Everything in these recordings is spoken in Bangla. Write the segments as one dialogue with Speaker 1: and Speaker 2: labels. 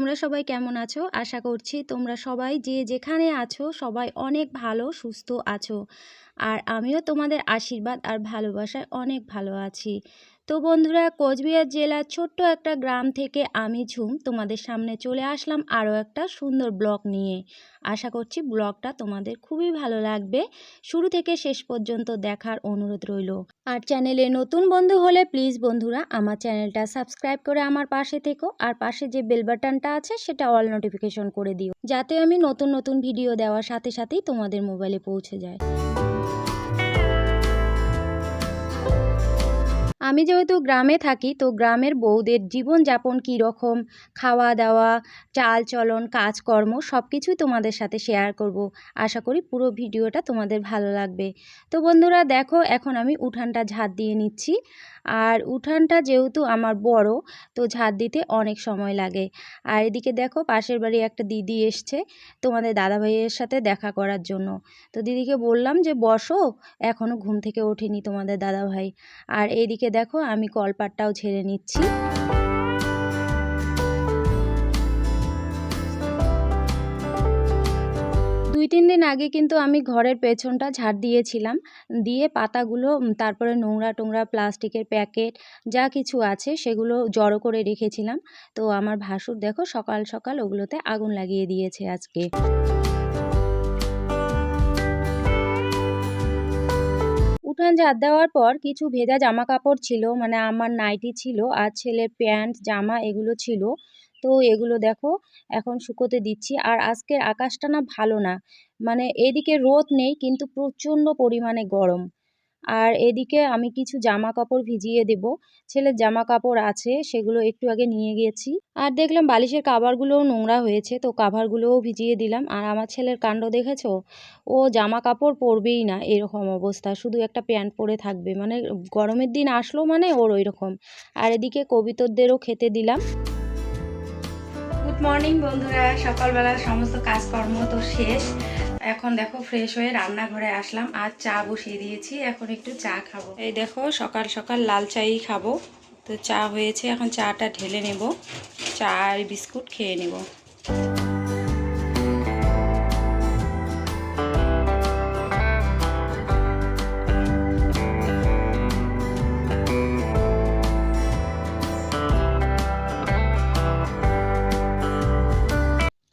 Speaker 1: তোমরা সবাই কেমন আছো? আশা করছি তোমরা সবাই যে যেখানে আছো, সবাই অনেক ভালো, সুস্থ আছো। আর আমিও তোমাদের আশীর্বাদ আর ভালোবাসায় অনেক ভালো আছি। তো বন্ধুরা, কোচবিহার জেলার ছোট্ট একটা গ্রাম থেকে আমি ঝুম তোমাদের সামনে চলে আসলাম আরও একটা সুন্দর ব্লগ নিয়ে। আশা করছি ব্লগটা তোমাদের খুবই ভালো লাগবে। শুরু থেকে শেষ পর্যন্ত দেখার অনুরোধ রইল। আর চ্যানেলে নতুন বন্ধু হলে প্লিজ বন্ধুরা, আমার চ্যানেলটা সাবস্ক্রাইব করে আমার পাশে থেকো আর পাশে যে বেল বাটনটা আছে সেটা অল নোটিফিকেশন করে দিও, যাতে আমি নতুন নতুন ভিডিও দেওয়ার সাথে সাথেই তোমাদের মোবাইলে পৌঁছে যায়। আমি যেহেতু গ্রামে থাকি, তো গ্রামের বউদের জীবনযাপন কীরকম খাওয়া দাওয়া, চাল চলন, কাজকর্ম সব কিছুই তোমাদের সাথে শেয়ার করব। আশা করি পুরো ভিডিওটা তোমাদের ভালো লাগবে। তো বন্ধুরা দেখো, এখন আমি উঠানটা ঝাড় দিয়ে নিচ্ছি। আর উঠানটা যেহেতু আমার বড়, তো ঝাড় দিতে অনেক সময় লাগে। আর এদিকে দেখো, পাশের বাড়ি একটা দিদি এসছে তোমাদের দাদাভাইয়ের সাথে দেখা করার জন্য। তো দিদিকে বললাম যে, বসো এখনও ঘুম থেকে ওঠেনি তোমাদের দাদাভাই। আর এইদিকে দেখো, আমি কলপাটটাও ছেড়ে নিচ্ছি। দুই, তিন দিন আগে কিন্তু আমি ঘরের পেছনটা ঝাড় দিয়েছিলাম। দিয়ে পাতাগুলো তারপরে নোংরা টোংরা প্লাস্টিকের প্যাকেট, যা কিছু আছে সেগুলো জড়ো করে রেখেছিলাম। তো আমার ভাসুর দেখো, সকাল সকাল ওগুলোতে আগুন লাগিয়ে দিয়েছে আজকে। উঠান ঝাঁত দেওয়ার পর কিছু ভেজা জামা কাপড় ছিল মানে আমার নাইটি ছিল আর ছেলের প্যান্ট, জামা এগুলো ছিল। তো এগুলো দেখো, এখন শুকোতে দিচ্ছি। আর আজকের আকাশটা না ভালো না মানে এদিকে রোদ নেই, কিন্তু প্রচণ্ড পরিমাণে গরম। আর এদিকে আমি কিছু জামা কাপড় ভিজিয়ে দেব। ছেলের জামা কাপড় আছে, সেগুলো একটু আগে নিয়ে গেছি। আর দেখলাম বালিশের কাভারগুলোও নোংরা হয়েছে, তো কাভারগুলোও ভিজিয়ে দিলাম। আর আমার ছেলের কাণ্ড দেখেছ? ও জামা কাপড় পরবেই না, এরকম অবস্থা। শুধু একটা প্যান্ট পরে থাকবে। মানে গরমের দিন আসলো মানে ওর ওই রকম আর এদিকে কবিতরদেরও খেতে দিলাম। গুড মর্নিং বন্ধুরা, সকালবেলা সমস্ত কাজকর্ম তো শেষ। এখন দেখো ফ্রেশ হয়ে রান্নাঘরে আসলাম। আর চা বসিয়ে দিয়েছি, এখন একটু চা খাব। এই দেখো, সকাল সকাল লাল চাই খাব। তো চা হয়েছে, এখন চাটা ঢেলে নেব। চা আর বিস্কুট খেয়ে নেব।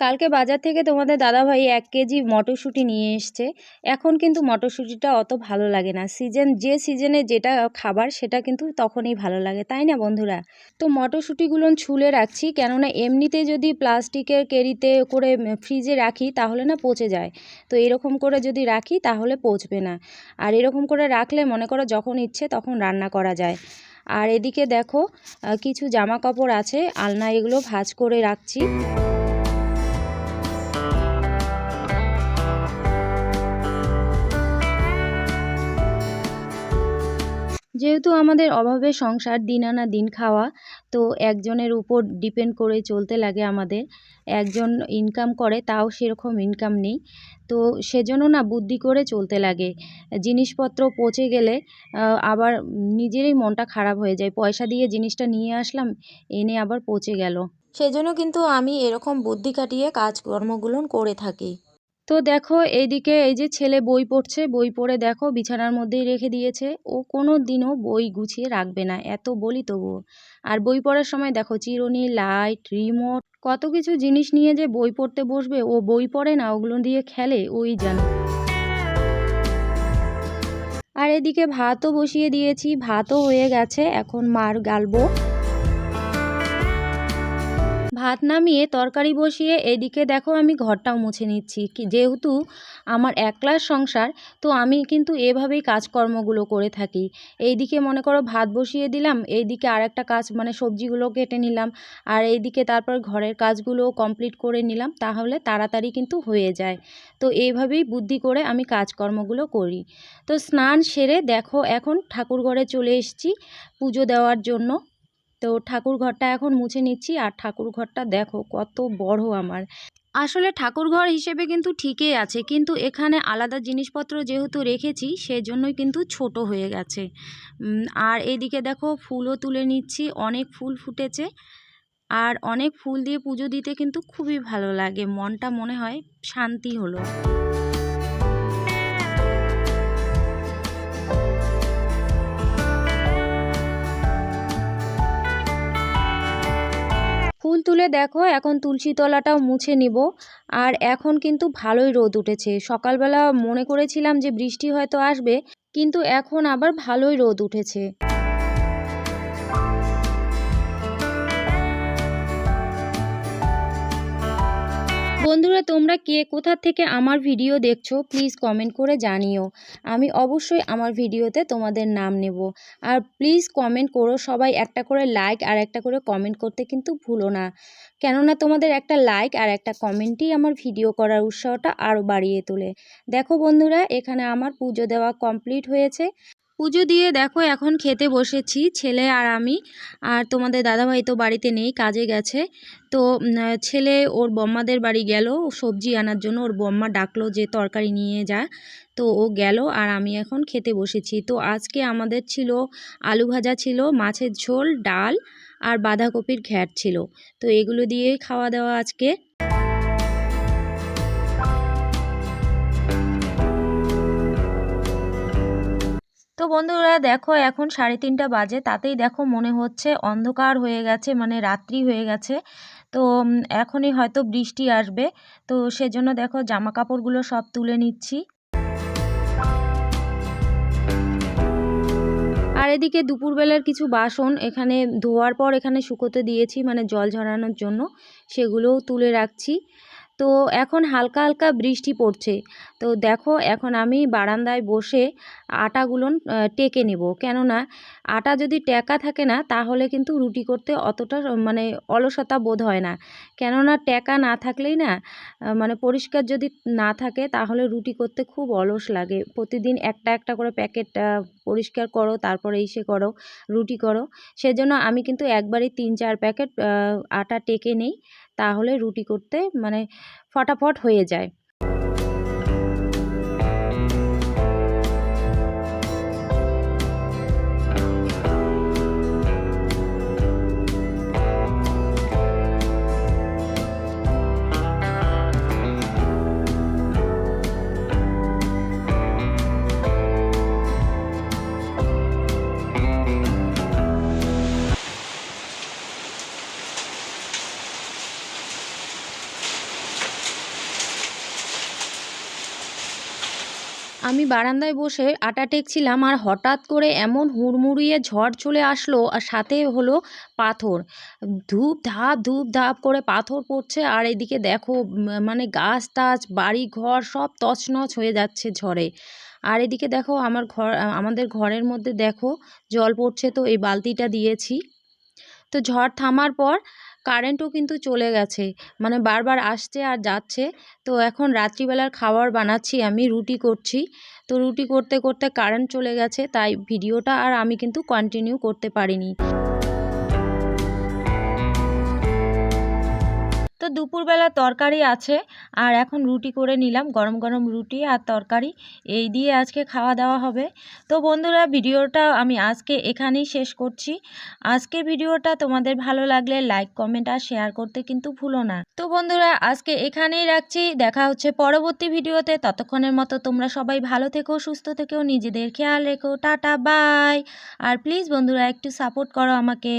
Speaker 1: কালকে বাজার থেকে তোমাদের দাদাভাই এক কেজি মটরশুঁটি নিয়ে এসছে। এখন কিন্তু মটরশুঁটিটা অত ভালো লাগে না। সিজন, যে সিজনে যেটা খাবার সেটা কিন্তু তখনই ভালো লাগে, তাই না বন্ধুরা? তো মটরশুঁটিগুলো ছুলে রাখছি, কেননা এমনিতে যদি প্লাস্টিকের কেরিতে করে ফ্রিজে রাখি তাহলে না পচে যায়। তো এরকম করে যদি রাখি তাহলে পচবে না। আর এরকম করে রাখলে মনে করো যখন ইচ্ছে তখন রান্না করা যায়। আর এদিকে দেখো কিছু জামা কাপড় আছে, আলনা এগুলো ভাজ করে রাখছি। যেহেতু আমাদের অভাবে সংসার দিন আনা দিন খাওয়া, তো একজনের উপর ডিপেন্ড করে চলতে লাগে আমাদের। একজন ইনকাম করে, তাও সেরকম ইনকাম নেই। তো সেজন্য না বুদ্ধি করে চলতে লাগে। জিনিসপত্র পচে গেলে আবার নিজেরই মনটা খারাপ হয়ে যায়। পয়সা দিয়ে জিনিসটা নিয়ে আসলাম, এনে আবার পচে গেল। সেজন্য কিন্তু আমি এরকম বুদ্ধি কাটিয়ে কাজকর্মগুলো করে থাকি। তো দেখো, এইদিকে এই যে ছেলে বই পড়ছে, বই পড়ে দেখো, বিছানার মধ্যেই রেখে দিয়েছে। ও কোনো দিনও বই গুছিয়ে রাখবে না, এত বলি তবুও। আর বই পড়ার সময় দেখো, চিরুনি, লাইট, রিমোট, কত কিছু জিনিস নিয়ে যে বই পড়তে বসবে। ও বই পড়ে না, ওগুলো দিয়ে খেলে, ওই জানে আর এদিকে ভাতও বসিয়ে দিয়েছি, ভাতও হয়ে গেছে, এখন মার গালবো। ভাত নামিয়ে তরকারি বসিয়ে এদিকে দেখো আমি ঘরটাও মুছে নিচ্ছি। যেহেতু আমার একলার সংসার, তো আমি কিন্তু এভাবেই কাজকর্মগুলো করে থাকি। এইদিকে মনে করো ভাত বসিয়ে দিলাম, এইদিকে আর একটা কাজ মানে সবজিগুলো কেটে নিলাম, আর এইদিকে তারপর ঘরের কাজগুলোও কমপ্লিট করে নিলাম, তাহলে তাড়াতাড়ি কিন্তু হয়ে যায়। তো এইভাবেই বুদ্ধি করে আমি কাজকর্মগুলো করি। তো স্নান সেরে দেখো এখন ঠাকুর ঘরে চলে এসেছি, পুজো দেওয়ার জন্য। তো ঠাকুর ঘরটা এখন মুছে নিচ্ছি। আর ঠাকুর ঘরটা দেখো কত বড় আমার। আসলে ঠাকুর ঘর হিসেবে কিন্তু ঠিকই আছে। কিন্তু এখানে আলাদা জিনিসপত্র যেহেতু রেখেছি, সেজন্যই কিন্তু ছোট হয়ে গেছে। আর এদিকে দেখো ফুলও তুলে নিচ্ছি। অনেক ফুল ফুটেছে। আর অনেক ফুল দিয়ে পুজো দিতে কিন্তু খুবই ভালো লাগে। মনটা মনে হয় শান্তি হলো। দেখো, এখন তুলসী তলাটাও মুছে নিব। আর এখন কিন্তু ভালোই রোদ উঠেছে। সকালবেলা মনে করেছিলাম যে বৃষ্টি হয়তো আসবে, কিন্তু এখন আবার ভালোই রোদ উঠেছে। বন্ধুরা, তোমরা কে? কোথা থেকে আমার ভিডিও দেখছ? প্লিজ কমেন্ট করে জানিও। আমি অবশ্যই আমার ভিডিওতে তোমাদের নাম নেব। আর প্লিজ কমেন্ট করো। সবাই একটা করে লাইক আর একটা করে কমেন্ট করতে কিন্তু ভুলো না। কেননা তোমাদের একটা লাইক আর একটা কমেন্টই আমার ভিডিও করার উৎসাহটা আরও বাড়িয়ে তোলে। দেখো বন্ধুরা, এখানে আমার পুজো দেওয়া কমপ্লিট হয়েছে। পুজো দিয়ে দেখো এখন খেতে বসেছি, ছেলে আর আমি। আর তোমাদের দাদাভাই তো বাড়িতে নেই, কাজে গেছে। তো ছেলে ওর বম্মাদের বাড়ি গেল সবজি আনার জন্য ওর বম্মা ডাকলো যে তরকারি নিয়ে যা। তো ও গেল আর আমি এখন খেতে বসেছি। তো আজকে আমাদের ছিল আলু ভাজা ছিল, মাছের ঝোল, ডাল আর বাঁধাকপির ঘ্যাট ছিল। তো এগুলো দিয়েই খাওয়া দাওয়া আজকে। তো বন্ধুরা দেখো, এখন সাড়ে তিনটা বাজে, তাতেই দেখো মনে হচ্ছে অন্ধকার হয়ে গেছে মানে রাত্রি হয়ে গেছে। তো এখনই হয়তো বৃষ্টি আসবে। তো সেজন্য দেখো জামা কাপড়গুলো সব তুলে নিচ্ছি। আর এদিকে দুপুরবেলার কিছু বাসন এখানে ধোয়ার পর এখানে শুকোতে দিয়েছি মানে জল ঝরানোর জন্য। সেগুলোও তুলে রাখছি। তো এখন হালকা হালকা বৃষ্টি পড়ছে। তো দেখো এখন আমি বারান্দায় বসে আটাগুলো টেকে নেব। কেননা আটা যদি টেকা থাকে না, তাহলে কিন্তু রুটি করতে অতটা মানে অলসতা বোধ হয় না। কেননা টেকা না থাকলেই না মানে পরিষ্কার যদি না থাকে, তাহলে রুটি করতে খুব অলস লাগে। প্রতিদিন একটা একটা করে প্যাকেট পরিষ্কার করো, তারপরে এসে করো, রুটি করো। সেজন্য আমি কিন্তু একবারই তিন চার প্যাকেট আটা টেকে নেই। তাহলে রুটি করতে মানে ফটাফট হয়ে যায়। আমি বারান্দায় বসে আটা টেকছিলাম আর হঠাৎ করে এমন হুড়মুড়িয়ে ঝড় চলে আসলো আর সাথে হলো পাথর। ধূপ ধাপ ধূপ ধাপ করে পাথর পড়ছে আর এদিকে দেখো মানে গাছ টাছ, বাড়ি ঘর সব তছনছ হয়ে যাচ্ছে ঝড়ে। আর এদিকে দেখো আমার ঘর, আমাদের ঘরের মধ্যে দেখো জল পড়ছে তো এই বালতিটা দিয়েছি। তো ঝড় থামার পর কারেন্টও কিন্তু চলে গেছে। মানে বারবার আসছে আর যাচ্ছে। তো এখন রাত্রিবেলার খাবার বানাচ্ছি আমি, রুটি করছি। তো রুটি করতে করতে কারেন্ট চলে গেছে, তাই ভিডিওটা আর আমি কিন্তু কন্টিনিউ করতে পারিনি। দুপুরবেলা তরকারি আছে, আর এখন রুটি করে নিলাম, গরম গরম রুটি আর তরকারি। এই দিয়ে আজকে খাওয়া দাওয়া হবে। তো বন্ধুরা, ভিডিওটা আমি আজকে এখানেই শেষ করছি। আজকের ভিডিওটা তোমাদের ভালো লাগলে লাইক, কমেন্ট আর শেয়ার করতে কিন্তু ভুলো না। তো বন্ধুরা, আজকে এখানেই রাখছি। দেখা হচ্ছে পরবর্তী ভিডিওতে। ততক্ষণের মতো তোমরা সবাই ভালো থেকো, সুস্থ থেকেও নিজেদের খেয়াল রেখো। Tata, by. আর প্লিজ বন্ধুরা, একটু সাপোর্ট করো আমাকে।